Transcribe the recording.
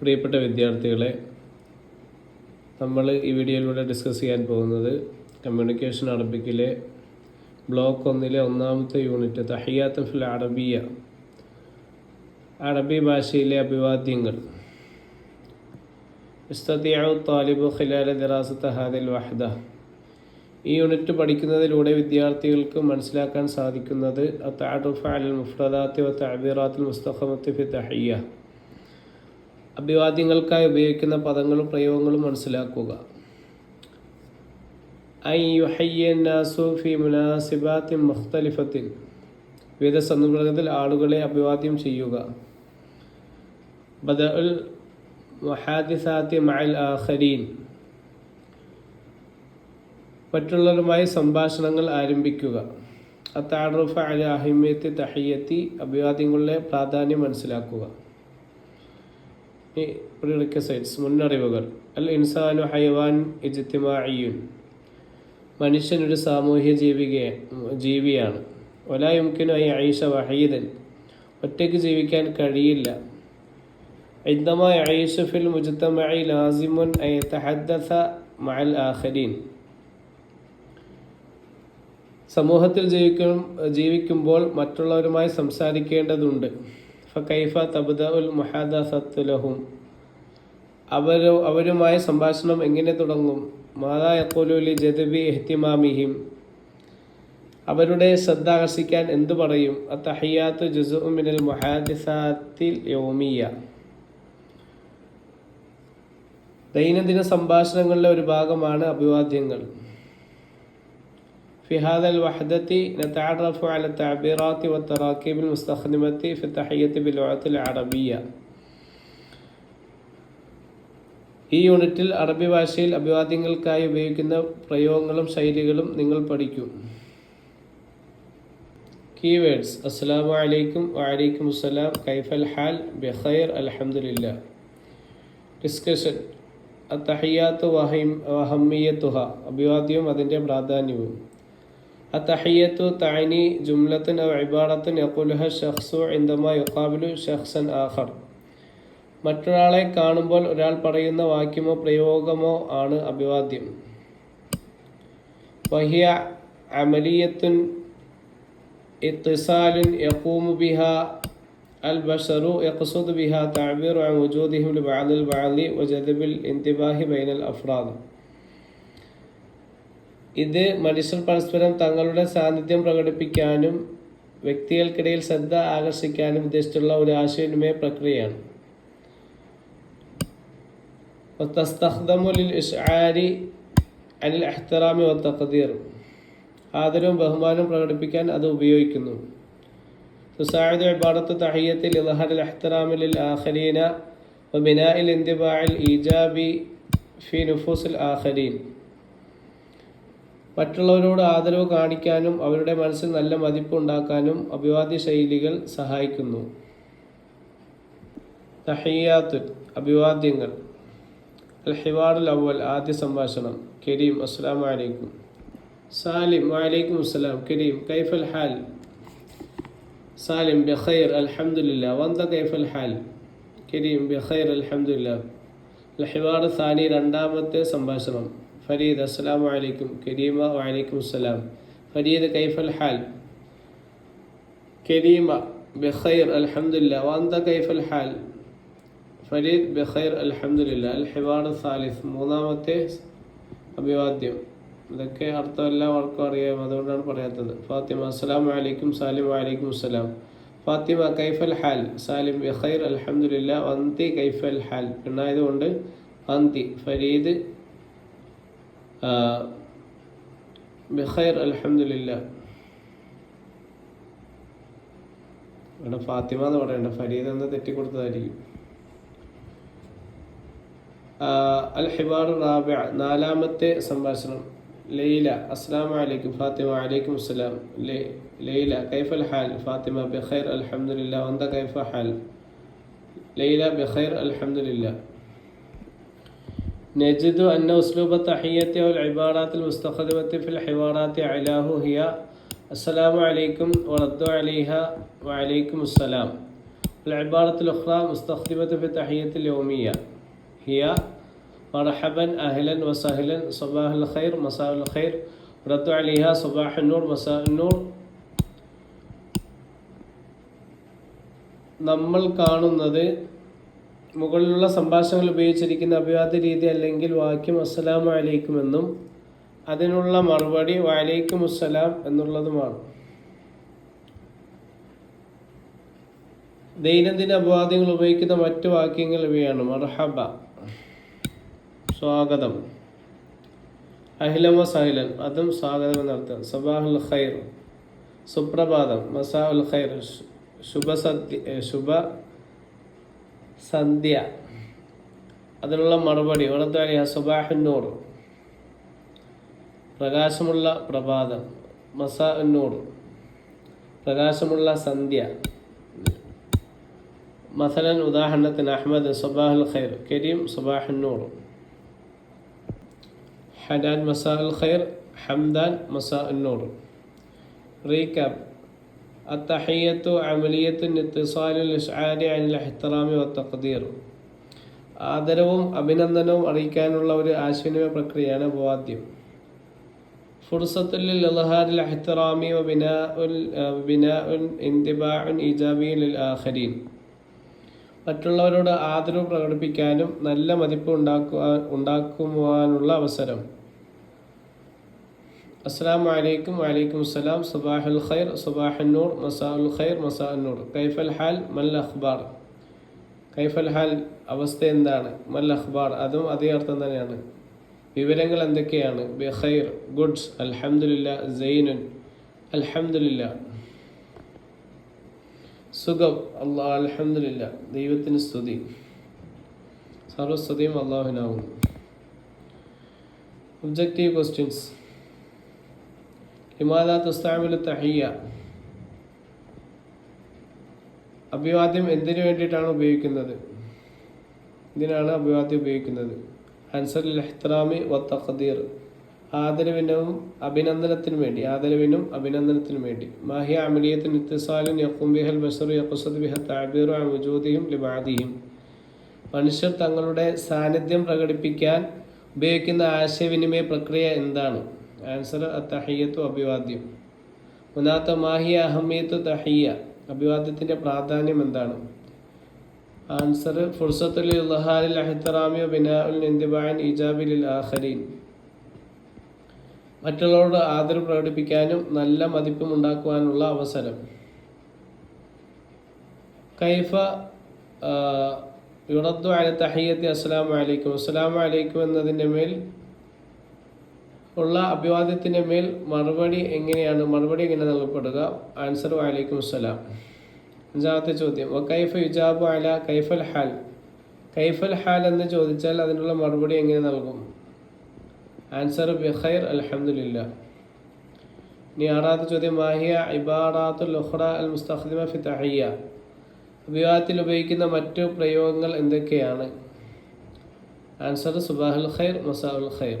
പ്രിയപ്പെട്ട വിദ്യാർത്ഥികളെ നമ്മൾ ഈ വീഡിയോയിലൂടെ ഡിസ്കസ് ചെയ്യാൻ പോകുന്നത് കമ്മ്യൂണിക്കേഷൻ അറബിക്കിലെ ബ്ലോക്ക് ഒന്നിലെ ഒന്നാമത്തെ യൂണിറ്റ് തഹിയാത്ത് ഫിൽ അറബിയ അറബി ഭാഷയിലെ അഭിവാദ്യങ്ങൾ. താലിബു ഖിലാല ദിറാസത്ത് ഹാദിൽ വഹദ. ഈ യൂണിറ്റ് പഠിക്കുന്നതിലൂടെ വിദ്യാർത്ഥികൾക്ക് മനസ്സിലാക്കാൻ സാധിക്കുന്നത് അത്താറുഫ് അൽ മുഫ്രദാത്തി വ തഅബീറാത്തിൽ മുസ്തഖമത്തി ഫി തഹിയ്യ അഭിവാദ്യങ്ങൾക്കായി ഉപയോഗിക്കുന്ന പദങ്ങളും പ്രയോഗങ്ങളും മനസ്സിലാക്കുക. മുഖ്തലിഫത്തിൻ. വിവിധ സന്ദർഭത്തിൽ ആളുകളെ അഭിവാദ്യം ചെയ്യുക. ബദൽ മഅൽ ആഖരീൻ. മറ്റുള്ളവരുമായി സംഭാഷണങ്ങൾ ആരംഭിക്കുക. അത്താറുഫ് അല അഹിമ്യത്തി തഹിയത്തി അഭിവാദ്യങ്ങളുടെ പ്രാധാന്യം മനസ്സിലാക്കുക. പ്രിറിക്വസൈറ്റ്സ് മുന്നറിവുകൾ അൽ ഇൻസാനു ഹൈവാൻ ഇജ്തിമായിയുൻ മനുഷ്യൻ ഒരു സാമൂഹ്യ ജീവിക ജീവിയാണ് ഒലായുംക്കിനു ഐ ഐഷ വഹീദൻ ഒറ്റയ്ക്ക് ജീവിക്കാൻ കഴിയില്ല عندما يعيش في المجتمع لازم أن يتحدث مع الآخرين സമൂഹത്തിൽ ജീവിക്കും ജീവിക്കുമ്പോൾ മറ്റുള്ളവരുമായി സംസാരിക്കേണ്ടതുണ്ട് ഫൈഫ തബുദ ഉൽ മുഹാദുലഹും അവരോ അവരുമായി സംഭാഷണം എങ്ങനെ തുടങ്ങും? മാതാ യക്കോലുലി ജദബി എഹ്തിമാമിഹിം അവരുടെ ശ്രദ്ധ ആകർഷിക്കാൻ എന്തു പറയും? അത്തഹിയാത്തു ജുസുമിനൽ മൊഹാദിസാത്തിൽ യോമിയ. ദൈനംദിന സംഭാഷണങ്ങളിലെ ഒരു ഭാഗമാണ് അഭിവാദ്യങ്ങൾ. في هذا الوحدة نتعرف على التعبيرات والتراكيب المستخدمة في التحية باللغة العربية ഈ യൂണിറ്റിൽ അറബി ഭാഷയിൽ അഭിവാദ്യങ്ങൾക്കായി ഉപയോഗിക്കുന്ന പ്രയോഗങ്ങളും ശൈലികളും നിങ്ങൾ പഠിക്കും കീവേഡ്സ് അസ്സലാമു അലൈക്കും വഅലൈക്കും അസ്സലാം കൈഫൽ ഹാൽ ബിഖൈർ അൽഹംദുലില്ല ഡിസ്കഷൻ അത്തഹിയാത്ത് വഹിം വഹമ്മിയത്തുഹ അഭിവാദ്യവും അതിൻ്റെ പ്രാധാന്യവും التحية تعني جملة أو عبارة يقولها الشخص عندما يقابل شخصا آخر മറ്റൊരാളെ കാണുമ്പോൾ ഒരാൾ പറയുന്ന വാക്യമോ പ്രയോഗമോ ആണ് അഭിവാദ്യം വഹിയ അമലിയത്തുൻ ഇത്തിസാലുൻ യഖൂമു ബിഹ അൽ ബഷറു യഖ്സുദ് ബിഹ തഅബീർ അൻ വജൂദിഹിം ലിബഅദിൽ ബഅദി വജദബിൽ ഇന്തിബാഹി ബൈനൽ അഫ്രാദ് ഇത് മനുഷ്യർ പരസ്പരം തങ്ങളുടെ സാന്നിധ്യം പ്രകടിപ്പിക്കാനും വ്യക്തികൾക്കിടയിൽ ശ്രദ്ധ ആകർഷിക്കാനും ഉദ്ദേശിച്ചുള്ള ഒരു ആശയവിനിമയ പ്രക്രിയയാണ് അനിൽ അഹ്തറാമി തഖദീർ ആദരവും ബഹുമാനവും പ്രകടിപ്പിക്കാൻ അത് ഉപയോഗിക്കുന്നു തുസാഹിദ് ഇബാറത്ത് തഹിയത്തിൽ ഇലഹർ അഹ്തറാമിൽ ആഖരീന وبناء الانطباع الإيجابي في نفوس الآخرين മറ്റുള്ളവരോട് ആദരവ് കാണിക്കാനും അവരുടെ മനസ്സിൽ നല്ല മതിപ്പുണ്ടാക്കാനും അഭിവാദ്യ ശൈലികൾ സഹായിക്കുന്നു. തഹയ്യാത്ത് അഭിവാദ്യങ്ങൾ. അൽ ഹിവാറുൽ അവൽ ആദ്യ സംഭാഷണം. കരീം അസ്സാം വലൈക്കും സാലിം വലൈക്കും അസ്സലാം. കരീം കൈഫൽ ഹാൽ. സാലിം ബഹൈർ അൽഹംദുലില്ല വന്ത കൈഫൽ ഹാൽ. കരീം ബിഖൈർ അൽഹംദുലില്ല അൽ ഹിവാർ സാനി രണ്ടാമത്തെ സംഭാഷണം. ഫരീദ് അസ്സലാമു അലൈക്കും കരീമ വലൈക്കും അസ്സലാം ഫരീദ് കൈഫൽ ഹാൽ? കരീമ ബഖൈർ അൽഹംദുലില്ല. വന്ത കൈഫൽ ഹാൽ? ഫരീദ് ബിഖൈർ അൽഹംദുലില്ല. അൽ ഹിവാർ സാലിസ്. മൂന്നാമത്തെ അഭിവാദ്യം. ഇതൊക്കെ അർത്ഥം എല്ലാവർക്കും അറിയാം അതുകൊണ്ടാണ് പറയാത്തത്. ഫാത്തിമ അസ്സലാമു അലൈക്കും സാലിം വലൈക്കും അസ്സലാം ഫാത്തിമ കൈഫൽ ഹാൽ. സാലിം ബഖൈർ അൽഹംദുലില്ല. വന്തി കൈഫൽ ഹാൽ. പെണ്ണായതുകൊണ്ട് അന്തി ഫരീദ് ബഖൈർ അലഹമില്ല ഇവിടെ ഫാത്തിമ എന്ന് പറയണ്ട ഫരീദ് എന്ന് തെറ്റിക്കൊടുത്തതായിരിക്കും. അൽ ഹിബാർ റാബിഅ നാലാമത്തെ സംഭാഷണം. ലൈല അസ്സാം വലൈക്കും ഫാത്തിമ വലൈക്കും അസ്സലാം. ലൈല കൈഫ് അൽ ഹാൽ ഫാത്തിമ ബഹൈർ അലഹമില്ല വന്ത കൈഫ ഹാൽ. ലൈല ബഹൈർ അൽഹംദുലില്ല. نجد أن أسلوب التحية والعبارات المستخدمة في الحوارات علاه هي السلام عليكم ورد عليها وعليكم السلام العبارة الأخرى مستخدمة في التحية اليومية هي مرحبا أهلا وسهلا صباح الخير مساء الخير رد عليها صباح النور مساء النور നമ്മൾ കാണുന്നത് മുകളിലുള്ള സംഭാഷണങ്ങൾ ഉപയോഗിച്ചിരിക്കുന്ന അഭിവാദ്യ രീതി അല്ലെങ്കിൽ വാക്യം അസ്സലാം അലൈക്കും എന്നും അതിനുള്ള മറുപടി വലൈക്കും അസ്സലാം എന്നുള്ളതുമാണ്. ദൈനംദിന അപവാദ്യങ്ങൾ ഉപയോഗിക്കുന്ന മറ്റു വാക്യങ്ങൾ ഇവയാണ്. മർഹബ സ്വാഗതം അഹിലമ സഹിലൻ അതും സ്വാഗതം എന്നർത്ഥം. സബാഹുൽ ഖൈർ സുപ്രഭാതം മസാ ഉൽ ഖൈർ ശുഭസദ്യ ശുഭ സന്ധ്യ. അതിനുള്ള മറുപടി ഉറത്താലിയ സുബാഹുന്നൂർ. പ്രകാശമുള്ള പ്രഭാതം മസാ ഉന്നൂർ പ്രകാശമുള്ള സന്ധ്യ. മസലൻ ഉദാഹരണത്തിന് അഹമ്മദ് സുബാഹുൽ ഖൈർ കരീം സുബാഹുന്നൂർ. ഹനാൻ മസാ ഖൈർ ഹംദാൻ മസാ ഉന്നൂർ റീകാബ് അത്തഹയ്യത്തു അമലിയത്തിൻ ഇത്തിസാലുൽ ഷാരി അനിൽ അഹ്തറാമി വത്തഖദീർ ആദരവും അഭിനന്ദനവും അറിയിക്കാനുള്ള ഒരു ആശയവിനിമയ പ്രക്രിയയാണ് ഉപവാദ്യം ഫുർസത്തുൽ ലഹാരിൽ അഹ്തറാമി വബിനാ ഉൽ ബിനാ ഉൻ ഇന്തിബാ മറ്റുള്ളവരോട് ആദരവ് പ്രകടിപ്പിക്കാനും നല്ല മതിപ്പ് ഉണ്ടാക്കുവാൻ ഉണ്ടാക്കുവാനുള്ള അവസരം. അസ്സാം വലൈക്കും വലൈക്കും അസ്സലാം. സുബാഹുൽ ഖൈർ സുബാഹുന്നൂർ മസാഉൽ ഖൈർ മസാഉന്നൂർ കൈഫൽ ഹാൽ മൽ അഖ്ബാർ. കൈഫൽ ഹാൽ അവസ്ഥ എന്താണ്? മൽ അഖ്ബാർ അതും അതേ അർത്ഥം തന്നെയാണ്. വിവരങ്ങൾ എന്തൊക്കെയാണ്? ബിഖൈർ ഗുഡ്സ് അൽഹംദുലില്ല സൈനുൻ. അൽഹംദുലില്ല. സുഖം അള്ളാഹ് അൽഹംദുലില്ല. ദൈവത്തിന് സ്തുതി. സർവസ്തുതിയും അള്ളാഹുവിനാവുന്നു. Objective questions ലിമാദ തുസ്താമിൽ തഹിയ. അഭിവാദ്യം എന്തിനു വേണ്ടിയിട്ടാണ് ഉപയോഗിക്കുന്നത്? ഇതിനാണ് അഭിവാദ്യം ഉപയോഗിക്കുന്നത്. അൻസർ ഇഹ്തറാമി വ ആദരവിനും അഭിനന്ദനത്തിനു വേണ്ടി ആദരവിനും അഭിനന്ദനത്തിനു വേണ്ടി. മാഹിയ ലിബഅദിഹിം മനുഷ്യർ തങ്ങളുടെ സാന്നിധ്യം പ്രകടിപ്പിക്കാൻ ഉപയോഗിക്കുന്ന ആശയവിനിമയ പ്രക്രിയ എന്താണ്? ആൻസർ തഹയ്യത്തു അഭിവാദ്യം. ഒന്നാത്ത മാഹിയ അഹമ്മീത്ത് തഹയ്യ അഭിവാദ്യത്തിന്റെ പ്രാധാന്യം എന്താണ്? ആൻസർ ഫുർസത്തുൽ ഇൽഹാലിൽ അഹിത്തറാമിയോ ബിനാഉൽ ഇന്തിബാൻ ഇജാബിലിൽ ആഹരീൻ മറ്റുള്ളവരോട് ആദരവ് പ്രകടിപ്പിക്കാനും നല്ല മതിപ്പും ഉണ്ടാക്കുവാനുള്ള അവസരം. കൈഫ യുറദ്ദു അല തഹയ്യത്തി അസ്സലാമു അലൈക്കും. അസ്സലാമു അലൈക്കും എന്നതിന്റെ മേൽ ഉള്ള അഭിവാദ്യത്തിന്റെ മേൽ മറുപടി എങ്ങനെയാണ്? മറുപടി എങ്ങനെ നൽകപ്പെടുക? ആൻസർ വലൈക്കും അസ്സലാം അഞ്ചാമത്തെ ചോദ്യം. കൈഫ് കൈഫ യുജാബു അല കൈഫൽ ഹാൽ? കൈഫൽ ഹാൽ എന്ന് ചോദിച്ചാൽ അതിനുള്ള മറുപടി എങ്ങനെ നൽകും? ആൻസർ ബിഖൈർ അലഹമില്ല ഇനി ആറാമത്തെ ചോദ്യം. മാഹിയ ഇബാറാത്തുൽ ലുഹ്റ അൽ മുസ്തഖ്ദിമ ഫി തഹയ്യ? അഭിവാദത്തിൽ ഉപയോഗിക്കുന്ന മറ്റു പ്രയോഗങ്ങൾ എന്തൊക്കെയാണ്? ആൻസർ സുബാഹുൽ ഖൈർ മസാഉൽ ഖൈർ.